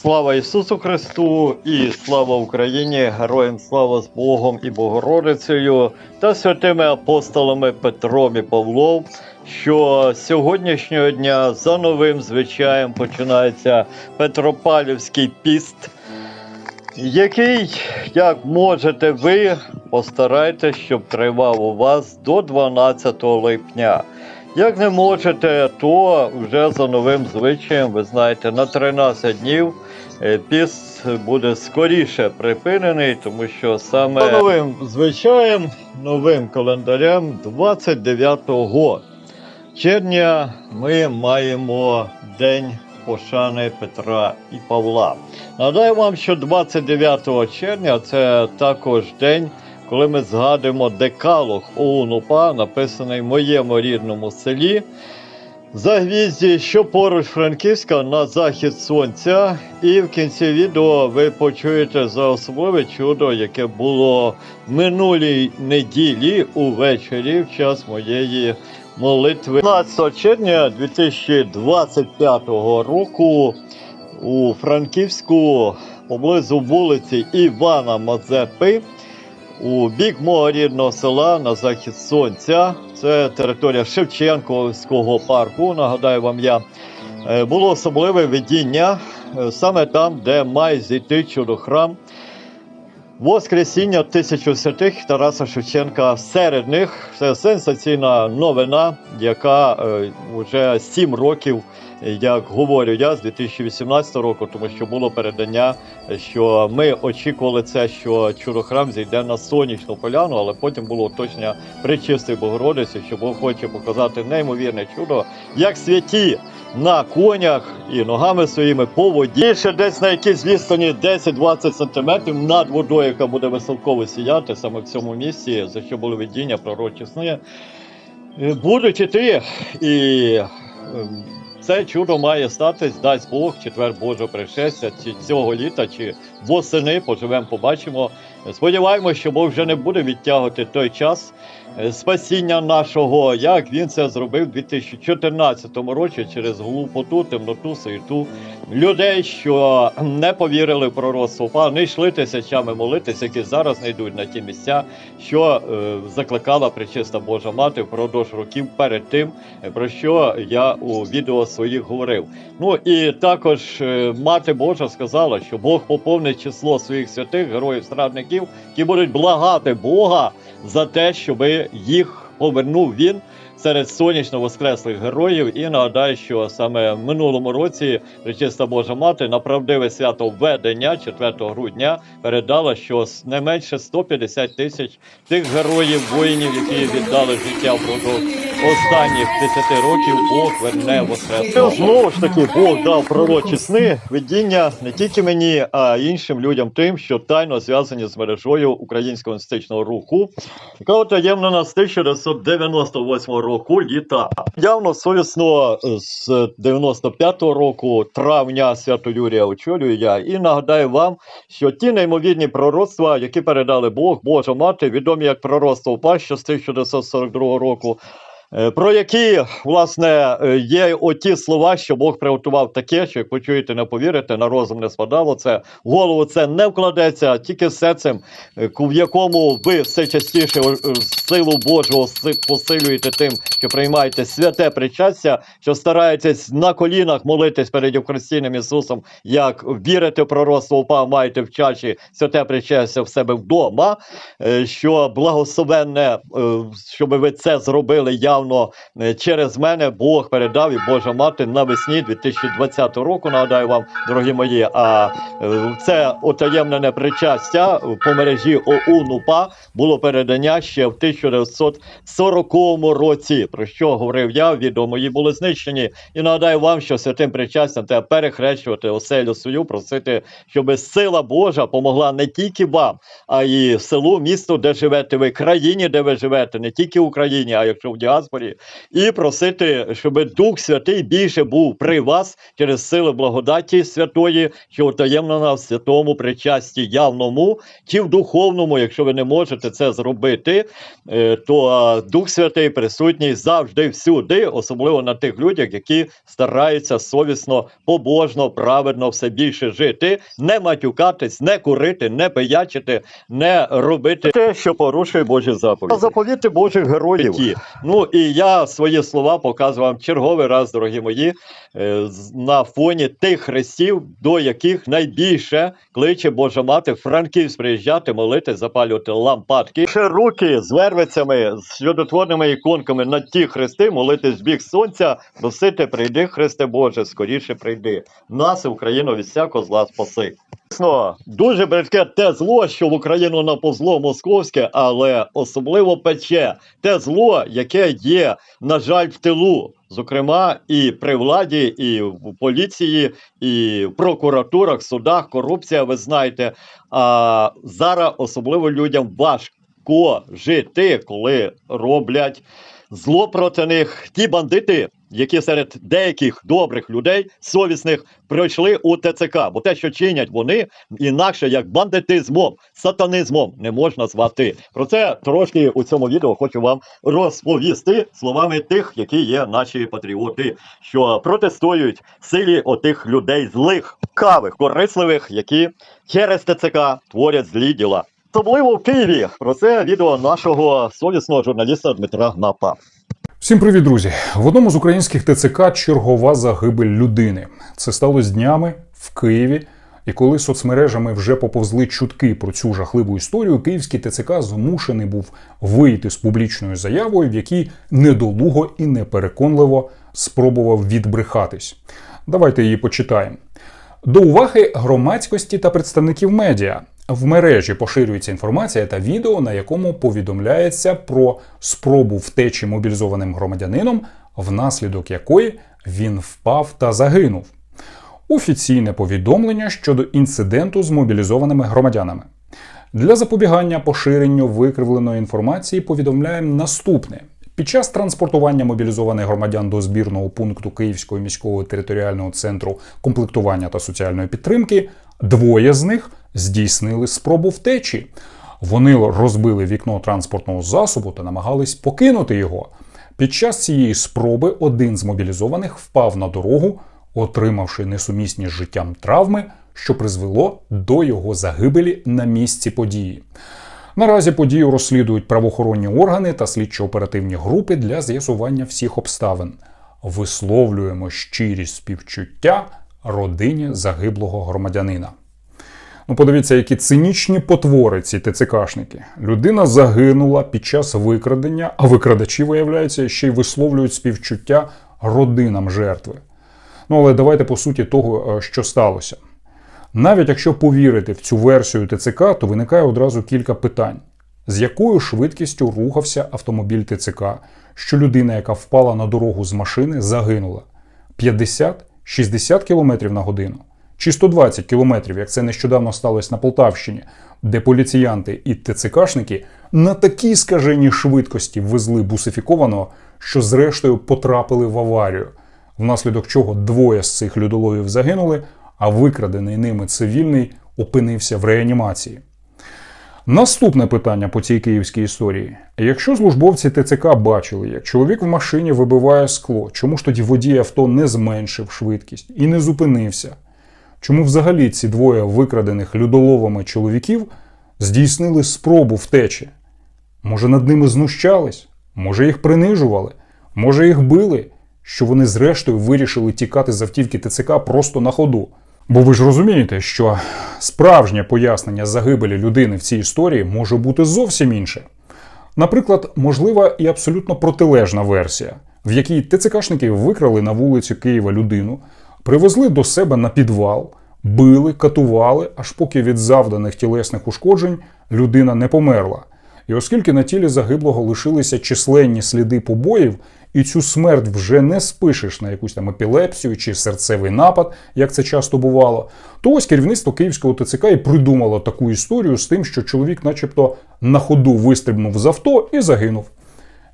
Слава Ісусу Христу і слава Україні! Героям слава з Богом і Богородицею та святими апостолами Петром і Павлом, що сьогоднішнього дня за новим звичаєм починається Петропалівський піст, який, як можете ви, постарайтесь, щоб тривав у вас до 12 липня. Як не можете, то вже за новим звичаєм, ви знаєте, на 13 днів е, піст буде скоріше припинений, тому що саме за новим звичаєм, новим календарем 29 червня ми маємо День пошани Петра і Павла. Нагадаю вам, що 29 червня це також день коли ми згадуємо декалог ОУН-УПА, написаний в моєму рідному селі. Загвізді, що поруч Франківська на захід сонця. І в кінці відео ви почуєте за особливе чудо, яке було минулій неділі увечері в час моєї молитви. 15 червня 2025 року у Франківську поблизу вулиці Івана Мазепи. У бік мого рідного села на захід сонця, це територія Шевченківського парку. Нагадаю вам я Е, було особливе видіння е, саме там, де має зійти чудохрам Воскресіння тисячу святих Тараса Шевченка серед них. Це сенсаційна новина, яка е, вже сім років, як говорю я, з 2018 року, тому що було передання, що ми очікували це, що чудохрам зійде на сонячну поляну, але потім було уточнення причистої Богородиці, що Бог хоче показати неймовірне чудо, як святі на конях і ногами своїми по воді. Ще десь на якійсь відстані 10-20 сантиметрів над водою, яка буде високово сіяти саме в цьому місці, за що були видіння пророчі сни, будуть іти. І ем, це чудо має статись, дасть Бог, четвер Божого пришестя, чи цього літа, чи восени, поживемо, побачимо. Сподіваємося, що Бог вже не буде відтягувати той час е, спасіння нашого, як він це зробив у 2014 році через глупоту, темноту, суєту людей, що не повірили в пророцтво, не йшли тисячами молитися, які зараз не йдуть на ті місця, що е, закликала причиста Божа Мати впродовж років перед тим, про що я у відео своїх говорив. Ну і також е, мати Божа сказала, що Бог поповнить число своїх святих героїв страдників, які будуть благати Бога за те, щоб їх повернув він. Серед сонячно воскреслих героїв і нагадаю, що саме в минулому році Пречиста Божа Мати на правдиве свято введення 4 грудня передала, що не менше 150 тисяч тих героїв, воїнів, які віддали життя впродовж останніх 10 років, Бог верне воскресло. Знову ж таки, Бог дав пророчі сни, видіння не тільки мені, а й іншим людям, тим, що тайно зв'язані з мережою українського інститутного руху, яка отаємнена з 1998 року літа. Явно совісно з 95-го року травня Свято Юрія очолюю я і нагадаю вам, що ті неймовірні пророцтва, які передали Бог, Божа мати, відомі як пророцтво Паща з 1942 року. Е, Про які власне е, є оті слова, що Бог приготував таке, що як почуєте, не повірите, на розум не спадало. Це в голову це не вкладеться тільки серцем, е, в якому ви все частіше силу Божого посилюєте тим, що приймаєте святе причастя, що стараєтесь на колінах молитись перед Євхаристійним Ісусом, як вірите в пророцтво упав, маєте в чаші святе причастя в себе вдома, що благословенне, щоб ви це зробили явно е, через мене, Бог передав і Божа мати навесні 2020 року. Нагадаю вам, дорогі мої, а е, це отаємнене причастя по мережі ОУН-УПА було передання ще в 1940 році. Про що говорив я? Відео мої були знищені. І нагадаю вам, що святим причастям треба перехрещувати оселю свою, просити, щоб сила Божа помогла не тільки вам, а й селу, місту, де живете ви, країні, де ви живете, не тільки Україні, а якщо в діаспорі, діаспорі, і просити, щоб Дух Святий більше був при вас через сили благодаті святої, що утаємнена в святому причасті явному чи в духовному, якщо ви не можете це зробити, е, то Дух Святий присутній завжди всюди, особливо на тих людях, які стараються совісно, побожно, праведно все більше жити, не матюкатись, не курити, не пиячити, не робити те, що порушує Божі заповіді. Заповіти Божих героїв. Ну і я свої слова показую вам черговий раз, дорогі мої, е, на фоні тих хрестів, до яких найбільше кличе Божа мати Франківськ приїжджати, молити, запалювати лампадки. Ще руки з вервицями, з чудотворними іконками на ті хрести, молитись в бік сонця, просити, прийди, Христе Боже, скоріше прийди. Нас, Україну, від всякого зла спаси. Дуже бридке те зло, що в Україну наповзло московське, але особливо пече те зло, яке є, на жаль, в тилу. Зокрема, і при владі, і в поліції, і в прокуратурах, судах, корупція, ви знаєте. А зараз особливо людям важко жити, коли роблять зло проти них. Ті бандити, які серед деяких добрих людей, совісних, пройшли у ТЦК. Бо те, що чинять вони, інакше як бандитизмом, сатанизмом не можна звати. Про це трошки у цьому відео хочу вам розповісти словами тих, які є наші патріоти, що протестують силі отих людей злих, кавих, корисливих, які через ТЦК творять злі діла. Особливо в Києві. Про це відео нашого совісного журналіста Дмитра Гнапа. Всім привіт, друзі! В одному з українських ТЦК чергова загибель людини. Це сталося днями в Києві. І коли соцмережами вже поповзли чутки про цю жахливу історію, київський ТЦК змушений був вийти з публічною заявою, в якій недолуго і непереконливо спробував відбрехатись. Давайте її почитаємо. До уваги громадськості та представників медіа. В мережі поширюється інформація та відео, на якому повідомляється про спробу втечі мобілізованим громадянином, внаслідок якої він впав та загинув. Офіційне повідомлення щодо інциденту з мобілізованими громадянами. Для запобігання поширенню викривленої інформації повідомляємо наступне: під час транспортування мобілізованих громадян до збірного пункту Київського міського територіального центру комплектування та соціальної підтримки, двоє з них здійснили спробу втечі. Вони розбили вікно транспортного засобу та намагались покинути його. Під час цієї спроби один з мобілізованих впав на дорогу, отримавши несумісні з життям травми, що призвело до його загибелі на місці події. Наразі подію розслідують правоохоронні органи та слідчо-оперативні групи для з'ясування всіх обставин. Висловлюємо щирі співчуття родині загиблого громадянина. Ну, подивіться, які цинічні потвори ці ТЦКшники. Людина загинула під час викрадення, а викрадачі, виявляється, ще й висловлюють співчуття родинам жертви. Ну, але давайте по суті того, е, що сталося. Навіть якщо повірити в цю версію ТЦК, то виникає одразу кілька питань: з якою швидкістю рухався автомобіль ТЦК, що людина, яка впала на дорогу з машини, загинула? 50-60 км на годину? Чи 120 км, як це нещодавно сталося на Полтавщині, де поліціянти і ТЦКшники на такій скаженій швидкості везли бусифікованого, що зрештою потрапили в аварію, внаслідок чого двоє з цих людоловів загинули, а викрадений ними цивільний опинився в реанімації. Наступне питання по цій київській історії. Якщо службовці ТЦК бачили, як чоловік в машині вибиває скло, чому ж тоді водій авто не зменшив швидкість і не зупинився? Чому взагалі ці двоє викрадених людоловами чоловіків здійснили спробу втечі? Може, над ними знущались? Може, їх принижували? Може, їх били? Що вони зрештою вирішили тікати з автівки ТЦК просто на ходу? Бо ви ж розумієте, що справжнє пояснення загибелі людини в цій історії може бути зовсім інше. Наприклад, можлива і абсолютно протилежна версія, в якій ТЦКшники викрали на вулиці Києва людину, привезли до себе на підвал, били, катували, аж поки від завданих тілесних ушкоджень людина не померла. І оскільки на тілі загиблого лишилися численні сліди побоїв, і цю смерть вже не спишеш на якусь там епілепсію чи серцевий напад, як це часто бувало, то ось керівництво Київського ТЦК і придумало таку історію з тим, що чоловік, начебто, на ходу вистрибнув з авто і загинув.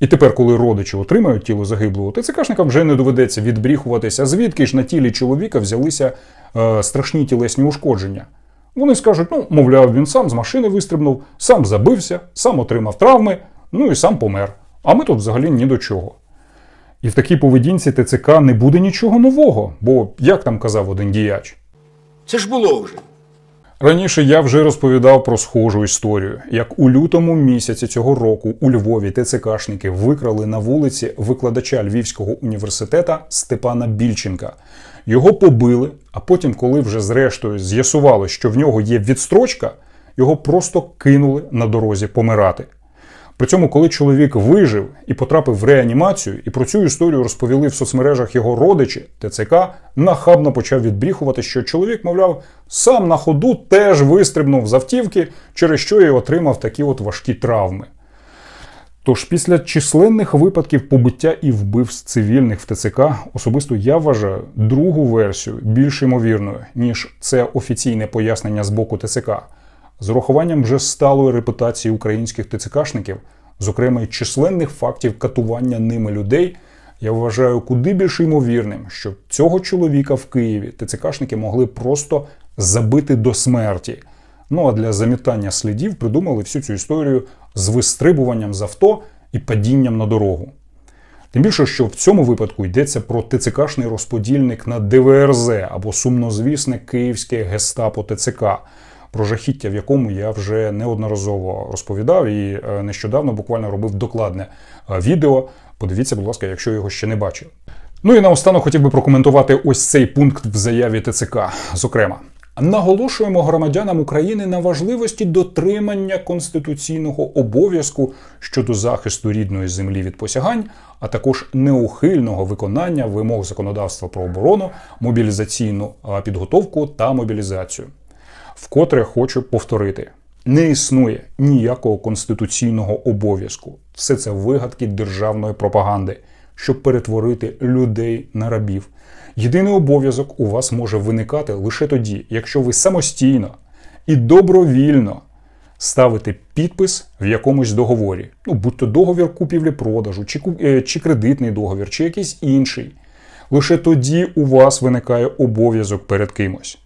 І тепер, коли родичі отримають тіло загиблого, ТЦКшникам вже не доведеться відбріхуватися, звідки ж на тілі чоловіка взялися е, страшні тілесні ушкодження. Вони скажуть: ну, мовляв, він сам з машини вистрибнув, сам забився, сам отримав травми, ну і сам помер. А ми тут взагалі ні до чого. І в такій поведінці ТЦК не буде нічого нового, бо, як там казав один діяч, Це ж було вже. Раніше я вже розповідав про схожу історію, як у лютому місяці цього року у Львові ТЦКшники викрали на вулиці викладача Львівського університета Степана Більченка. Його побили, а потім, коли вже зрештою з'ясувало, що в нього є відстрочка, його просто кинули на дорозі помирати. При цьому, коли чоловік вижив і потрапив в реанімацію, і про цю історію розповіли в соцмережах його родичі, ТЦК нахабно почав відбріхувати, що чоловік, мовляв, сам на ходу теж вистрибнув з автівки, через що і отримав такі от важкі травми. Тож після численних випадків побиття і вбивств цивільних в ТЦК особисто я вважаю другу версію більш ймовірною, ніж це офіційне пояснення з боку ТЦК. З урахуванням вже сталої репутації українських ТЦКшників, зокрема й численних фактів катування ними людей, я вважаю куди більш ймовірним, що цього чоловіка в Києві ТЦКшники могли просто забити до смерті. Ну а для замітання слідів придумали всю цю історію з вистрибуванням з авто і падінням на дорогу. Тим більше, що в цьому випадку йдеться про ТЦКшний розподільник на ДВРЗ або сумнозвісне київське гестапо ТЦК, про жахіття, в якому я вже неодноразово розповідав і е, нещодавно буквально робив докладне е, відео. Подивіться, будь ласка, якщо його ще не бачили. Ну і наостанок хотів би прокоментувати ось цей пункт в заяві ТЦК. Зокрема, наголошуємо громадянам України на важливості дотримання конституційного обов'язку щодо захисту рідної землі від посягань, а також неухильного виконання вимог законодавства про оборону, мобілізаційну підготовку та мобілізацію. Вкотре хочу повторити: не існує ніякого конституційного обов'язку. Все це вигадки державної пропаганди, щоб перетворити людей на рабів. Єдиний обов'язок у вас може виникати лише тоді, якщо ви самостійно і добровільно ставите підпис в якомусь договорі, ну будь то договір купівлі-продажу, чи, е, чи кредитний договір, чи якийсь інший. Лише тоді у вас виникає обов'язок перед кимось.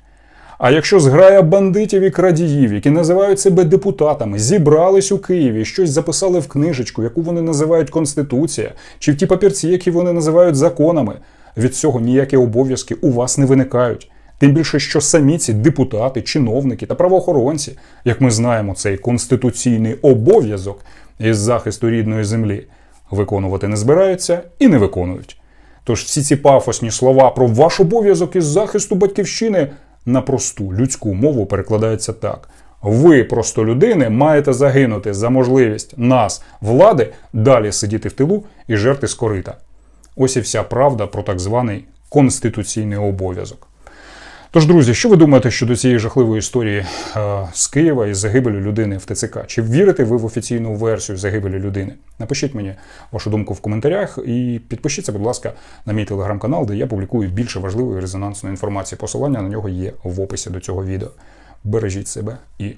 А якщо зграя бандитів і крадіїв, які називають себе депутатами, зібрались у Києві, щось записали в книжечку, яку вони називають Конституція, чи в ті папірці, які вони називають законами, від цього ніякі обов'язки у вас не виникають. Тим більше, що самі ці депутати, чиновники та правоохоронці, як ми знаємо, цей конституційний обов'язок із захисту рідної землі виконувати не збираються і не виконують. Тож всі ці пафосні слова про ваш обов'язок із захисту батьківщини на просту людську мову перекладається так: ви, просто людини, маєте загинути за можливість нас, влади, далі сидіти в тилу і жерти з корита. Ось і вся правда про так званий конституційний обов'язок. Тож, друзі, що ви думаєте щодо цієї жахливої історії е, з Києва із загибелю людини в ТЦК? Чи вірите ви в офіційну версію загибелі людини? Напишіть мені вашу думку в коментарях і підпишіться, будь ласка, на мій телеграм-канал, де я публікую більше важливої резонансної інформації. Посилання на нього є в описі до цього відео. Бережіть себе і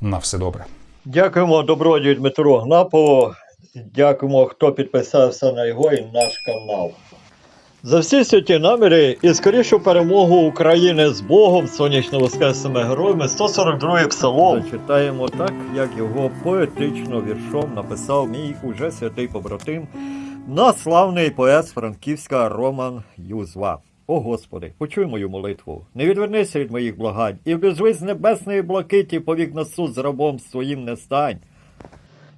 на все добре. Дякуємо добродію Дмитру Гнапову. Дякуємо, хто підписався на його і наш канал. За всі святі наміри і скорішу перемогу України з Богом, сонячно воскресними героями, 142 псалом. Читаємо так, як його поетично віршом написав мій уже святий побратим, наш славний поет з Франківська Роман Юзва. О Господи, почуй мою молитву, не відвернися від моїх благань, і в безвиз небесної блакиті повік на суд з рабом своїм не стань.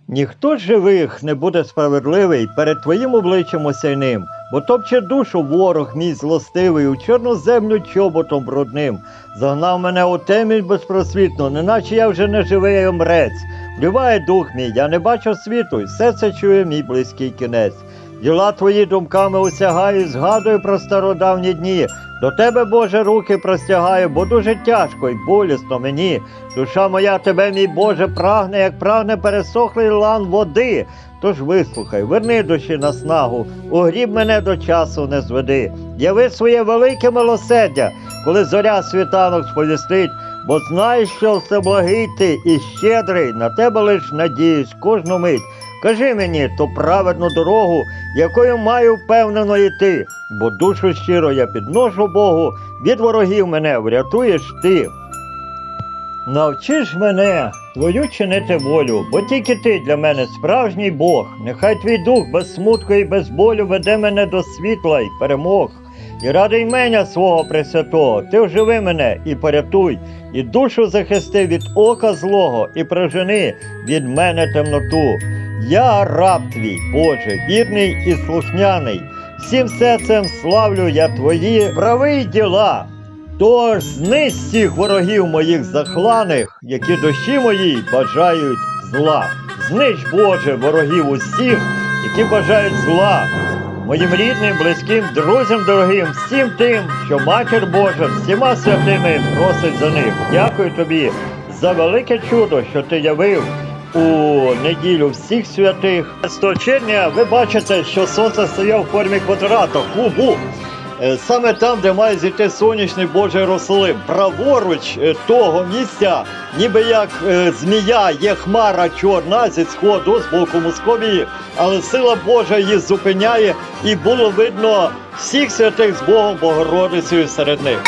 Ніхто з живих не буде справедливий перед твоїм обличчям осяйним, бо топче душу ворог мій злостивий у чорну землю чоботом брудним. Загнав мене у темінь безпросвітну, неначе я вже не живий омрець. Вливає дух мій, я не бачу світу, і все це чує мій близький кінець. Діла твої думками осягаю, згадую про стародавні дні. До тебе, Боже, руки простягаю, бо дуже тяжко й болісно мені. Душа моя тебе, мій Боже, прагне, як прагне пересохлий лан води. Тож вислухай, верни душі на снагу, у гріб мене до часу не зведи. Яви своє велике милосердя, коли зоря світанок сповістить, бо знаєш, що все благий ти і щедрий, на тебе лиш надіюсь кожну мить. Кажи мені ту праведну дорогу, якою маю впевнено йти, бо душу щиро я підношу Богу, від ворогів мене врятуєш ти. Навчиш мене твою чинити волю, бо тільки ти для мене справжній Бог. Нехай твій дух без смутку і без болю веде мене до світла й перемог. І ради імення свого Пресвятого, ти вживи мене і порятуй, і душу захисти від ока злого, і прожени від мене темноту. Я раб твій, Боже, вірний і слухняний. Всім серцем славлю я твої праві діла. Тож знись всіх ворогів моїх захланих, які душі моїй бажають зла. Знищ, Боже, ворогів усіх, які бажають зла. Моїм рідним, близьким, друзям дорогим, всім тим, що матір Божа всіма святими просить за них. Дякую тобі за велике чудо, що ти явив у неділю всіх святих. 100 червня ви бачите, що сонце стає в формі квадрата, кубу. Е, Саме там, де має зійти сонячний Божий Єрусалим, праворуч е, того місця, ніби як е, змія є хмара чорна зі сходу з боку Московії, але сила Божа її зупиняє, і було видно всіх святих з Богом Богородицею серед них.